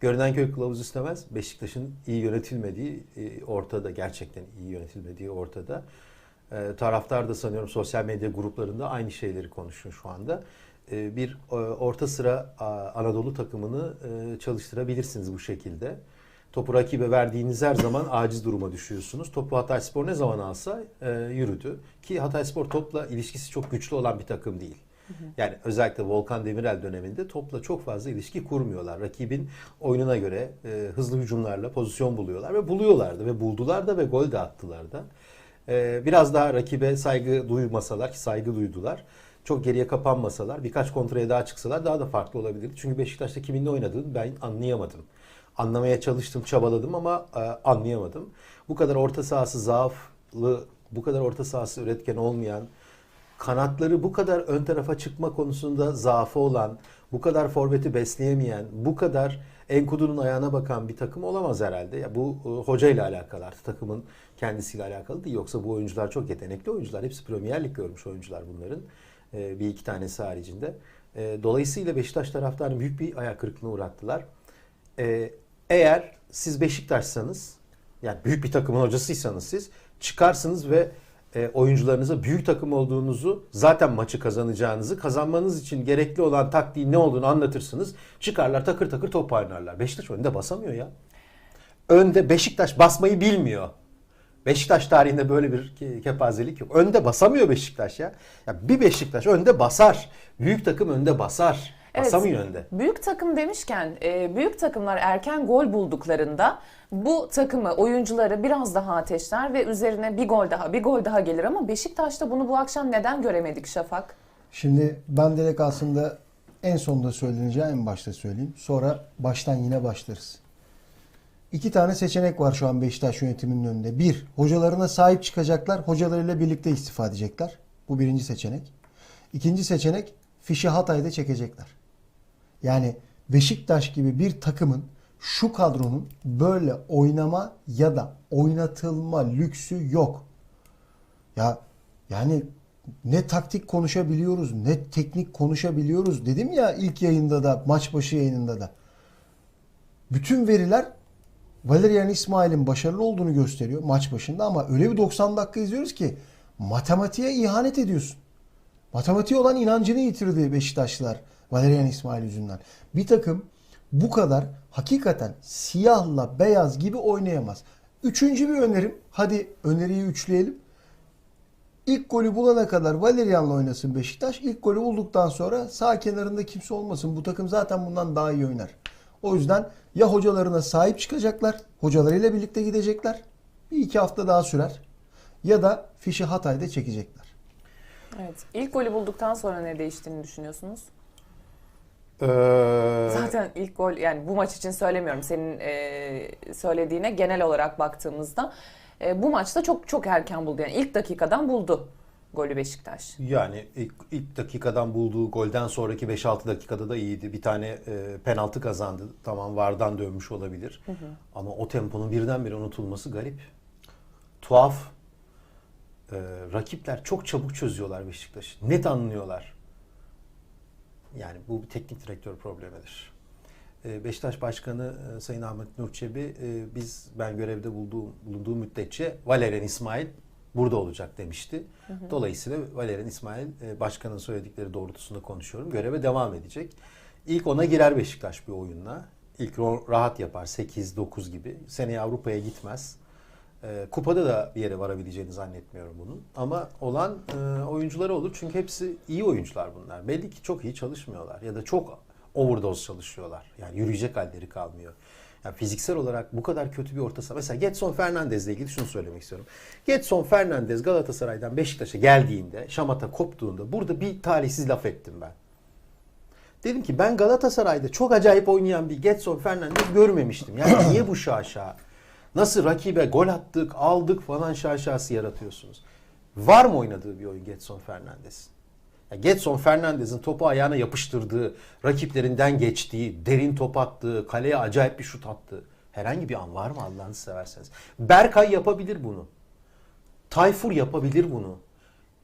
Görünen köy kılavuz istemez. Beşiktaş'ın iyi yönetilmediği e, ortada. Gerçekten iyi yönetilmediği ortada. E, taraftar da sanıyorum sosyal medya gruplarında aynı şeyleri konuşuyor şu anda. E, bir e, orta sıra a, Anadolu takımını e, çalıştırabilirsiniz bu şekilde. Topu rakibe verdiğiniz her zaman aciz duruma düşüyorsunuz. Topu Hatayspor ne zaman alsa e, yürüdü. Ki Hatayspor topla ilişkisi çok güçlü olan bir takım değil. Yani özellikle Volkan Demirel döneminde topla çok fazla ilişki kurmuyorlar. Rakibin oyununa göre e, hızlı hücumlarla pozisyon buluyorlar ve buluyorlardı ve buldular da ve gol de attılar da. E, biraz daha rakibe saygı duymasalar ki saygı duydular. Çok geriye kapanmasalar, birkaç kontraya daha çıksalar daha da farklı olabilirdi. Çünkü Beşiktaş'ta kimin ne oynadığını ben anlayamadım. Anlamaya çalıştım, çabaladım ama e, anlayamadım. Bu kadar orta sahası zaaflı, bu kadar orta sahası üretken olmayan, kanatları bu kadar ön tarafa çıkma konusunda zaafı olan, bu kadar forveti besleyemeyen, bu kadar Enkudu'nun ayağına bakan bir takım olamaz herhalde. Ya bu e, hoca ile alakalı artık takımın kendisiyle alakalı değil. Yoksa bu oyuncular çok yetenekli oyuncular. Hepsi Premier Lig görmüş oyuncular bunların. E, bir iki tanesi haricinde. E, dolayısıyla Beşiktaş taraftarını büyük bir ayak kırıklığına uğrattılar. Eğer siz Beşiktaşsanız yani büyük bir takımın hocasıysanız siz çıkarsınız ve e, oyuncularınıza büyük takım olduğunuzu zaten maçı kazanacağınızı kazanmanız için gerekli olan taktiğin ne olduğunu anlatırsınız. Çıkarlar takır takır top oynarlar. Beşiktaş önde basamıyor ya. Önde Beşiktaş basmayı bilmiyor. Beşiktaş tarihinde böyle bir ke- kepazelik yok. Önde basamıyor Beşiktaş ya. ya. Bir Beşiktaş önde basar. Büyük takım önde basar. Evet, Basamıyor önde. Büyük takım demişken e, büyük takımlar erken gol bulduklarında bu takımı oyuncuları biraz daha ateşler ve üzerine bir gol daha bir gol daha gelir ama Beşiktaş'ta bunu bu akşam neden göremedik Şafak? Şimdi ben direkt aslında en sonunda söyleneceği en başta söyleyeyim. Sonra baştan yine başlarız. İki tane seçenek var şu an Beşiktaş yönetiminin önünde. Bir, hocalarına sahip çıkacaklar, hocalarıyla birlikte istifa edecekler. Bu birinci seçenek. İkinci seçenek, fişi Hatay'da çekecekler. Yani Beşiktaş gibi bir takımın şu kadronun böyle oynama ya da oynatılma lüksü yok. Ya yani ne taktik konuşabiliyoruz, ne teknik konuşabiliyoruz. Dedim ya ilk yayında da, maç başı yayınında da. Bütün veriler Valerian İsmail'in başarılı olduğunu gösteriyor maç başında ama öyle bir 90 dakika izliyoruz ki matematiğe ihanet ediyorsun. Matematiğe olan inancını yitirdi Beşiktaşlılar Valerian İsmail yüzünden. Bir takım bu kadar hakikaten siyahla beyaz gibi oynayamaz. Üçüncü bir önerim. Hadi öneriyi üçleyelim. İlk golü bulana kadar Valerian'la oynasın Beşiktaş. İlk golü bulduktan sonra sağ kenarında kimse olmasın. Bu takım zaten bundan daha iyi oynar. O yüzden ya hocalarına sahip çıkacaklar, hocalarıyla birlikte gidecekler. Bir iki hafta daha sürer. Ya da fişi Hatay'da çekecekler. Evet. İlk golü bulduktan sonra ne değiştiğini düşünüyorsunuz? Ee, Zaten ilk gol yani bu maç için söylemiyorum senin e, söylediğine genel olarak baktığımızda e, bu maçta çok çok erken buldu yani ilk dakikadan buldu golü Beşiktaş. Yani ilk, ilk dakikadan bulduğu golden sonraki 5-6 dakikada da iyiydi. Bir tane e, penaltı kazandı. Tamam vardan dönmüş olabilir. Ama o temponun birdenbire unutulması garip. Tuhaf. E, rakipler çok çabuk çözüyorlar Beşiktaş'ı. Net anlıyorlar. Yani bu bir teknik direktör problemidir. E, Beşiktaş Başkanı e, Sayın Ahmet Nur Çebi e, biz ben görevde bulduğum, bulunduğum müddetçe Valerian İsmail burada olacak demişti. Dolayısıyla Valerian İsmail e, başkanın söyledikleri doğrultusunda konuşuyorum. Göreve devam edecek. İlk ona girer Beşiktaş bir oyunla. İlk rahat yapar 8-9 gibi. Seneye Avrupa'ya gitmez. E, kupada da bir yere varabileceğini zannetmiyorum bunun. Ama olan e, oyuncuları olur. Çünkü hepsi iyi oyuncular bunlar. Belli ki çok iyi çalışmıyorlar. Ya da çok overdose çalışıyorlar. Yani yürüyecek halleri kalmıyor. Yani fiziksel olarak bu kadar kötü bir orta. Mesela Getson Fernandez'le ilgili şunu söylemek istiyorum. Getson Fernandez Galatasaray'dan Beşiktaş'a geldiğinde, Şamata koptuğunda burada bir talihsiz laf ettim ben. Dedim ki ben Galatasaray'da çok acayip oynayan bir Getson Fernandez görmemiştim. Yani niye bu şaşa? Nasıl rakibe gol attık, aldık falan şaşası yaratıyorsunuz? Var mı oynadığı bir oyun Getson Fernandez'in? Ya Getson Fernandez'in topu ayağına yapıştırdığı, rakiplerinden geçtiği, derin top attığı, kaleye acayip bir şut attığı herhangi bir an var mı Allah'ını severseniz? Berkay yapabilir bunu. Tayfur yapabilir bunu.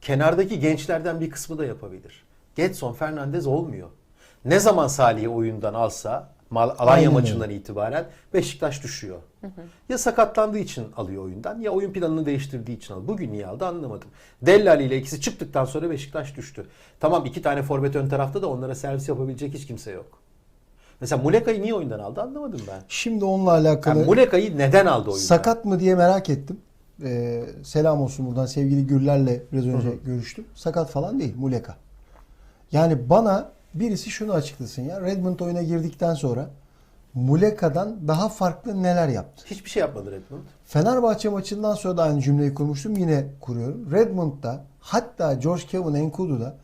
Kenardaki gençlerden bir kısmı da yapabilir. Getson Fernandez olmuyor. Ne zaman Salih'i oyundan alsa Mal- Alanya Aynen maçından itibaren Beşiktaş düşüyor. Ya sakatlandığı için alıyor oyundan ya oyun planını değiştirdiği için alıyor. Bugün niye aldı anlamadım. Dellali ile ikisi çıktıktan sonra Beşiktaş düştü. Tamam iki tane forvet ön tarafta da onlara servis yapabilecek hiç kimse yok. Mesela Muleka'yı niye oyundan aldı anlamadım ben. Şimdi onunla alakalı Yani Muleka'yı neden aldı oyundan? sakat mı diye merak ettim. Ee, selam olsun buradan sevgili Güller'le biraz önce görüştüm. Sakat falan değil Muleka. Yani bana birisi şunu açıklasın ya. Redmond oyuna girdikten sonra Muleka'dan daha farklı neler yaptı? Hiçbir şey yapmadı Redmond. Fenerbahçe maçından sonra da aynı cümleyi kurmuştum. Yine kuruyorum. Redmond'da hatta George Kevin Enkudu'da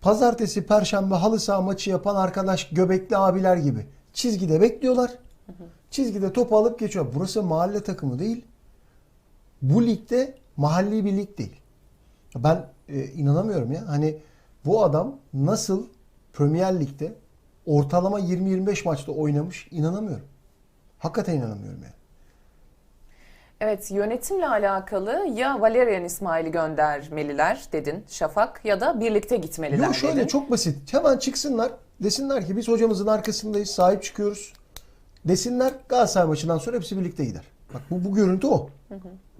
pazartesi, perşembe halı saha maçı yapan arkadaş göbekli abiler gibi. Çizgide bekliyorlar. Çizgide topu alıp geçiyor. Burası mahalle takımı değil. Bu ligde mahalli bir lig değil. Ben e, inanamıyorum ya. Hani bu adam nasıl Premier Lig'de ortalama 20-25 maçta oynamış inanamıyorum. Hakikaten inanamıyorum yani. Evet yönetimle alakalı ya Valerian İsmail'i göndermeliler dedin Şafak ya da birlikte gitmeliler Yok şöyle dedin. çok basit. Hemen çıksınlar. Desinler ki biz hocamızın arkasındayız. Sahip çıkıyoruz. Desinler Galatasaray maçından sonra hepsi birlikte gider. Bak bu, bu görüntü o.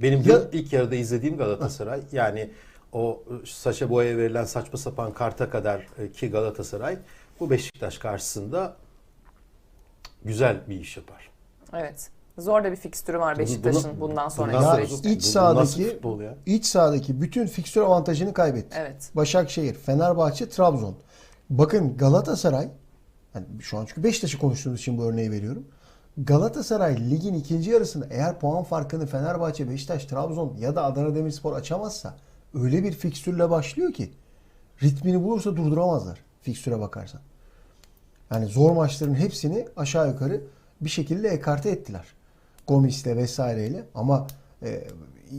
Benim Ya- ilk yarıda izlediğim Galatasaray yani o Saşa Boya'ya verilen saçma sapan karta kadar e, ki Galatasaray bu Beşiktaş karşısında güzel bir iş yapar. Evet. Zor da bir fikstürü var Beşiktaş'ın bundan sonraki bundan- süreçte. iç sahadaki iç sahadaki bütün fikstür avantajını kaybetti. Evet. Başakşehir, Fenerbahçe, Trabzon. Bakın Galatasaray yani şu an çünkü Beşiktaş'ı konuştuğumuz için bu örneği veriyorum. Galatasaray ligin ikinci yarısında eğer puan farkını Fenerbahçe, Beşiktaş, Trabzon ya da Adana Demirspor açamazsa öyle bir fikstürle başlıyor ki ritmini bulursa durduramazlar fikstüre bakarsan. Yani zor maçların hepsini aşağı yukarı bir şekilde ekarte ettiler. Gomis'le vesaireyle ama e,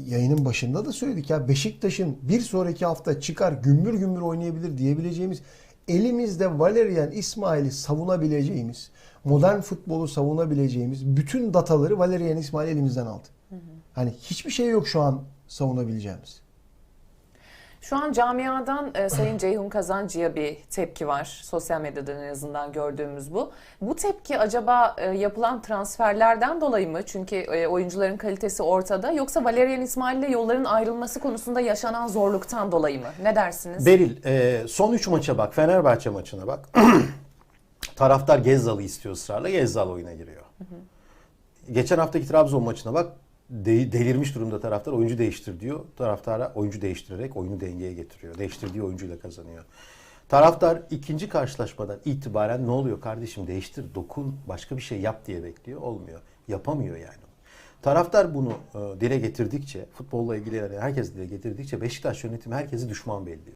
yayının başında da söyledik ya Beşiktaş'ın bir sonraki hafta çıkar gümbür gümbür oynayabilir diyebileceğimiz elimizde Valerian İsmail'i savunabileceğimiz modern futbolu savunabileceğimiz bütün dataları Valerian İsmail elimizden aldı. Hani hiçbir şey yok şu an savunabileceğimiz. Şu an camiadan e, Sayın Ceyhun Kazancı'ya bir tepki var. Sosyal medyadan en azından gördüğümüz bu. Bu tepki acaba e, yapılan transferlerden dolayı mı? Çünkü e, oyuncuların kalitesi ortada. Yoksa Valerian İsmail ile yolların ayrılması konusunda yaşanan zorluktan dolayı mı? Ne dersiniz? Beril e, son 3 maça bak Fenerbahçe maçına bak. Taraftar Gezzal'ı istiyor ısrarla Gezzal oyuna giriyor. Geçen haftaki Trabzon maçına bak de- delirmiş durumda taraftar oyuncu değiştir diyor. Taraftara oyuncu değiştirerek oyunu dengeye getiriyor. Değiştirdiği oyuncuyla kazanıyor. Taraftar ikinci karşılaşmadan itibaren ne oluyor kardeşim değiştir, dokun, başka bir şey yap diye bekliyor. Olmuyor. Yapamıyor yani. Taraftar bunu e, dile getirdikçe, futbolla ilgili yani herkes dile getirdikçe Beşiktaş yönetimi herkesi düşman belliyor.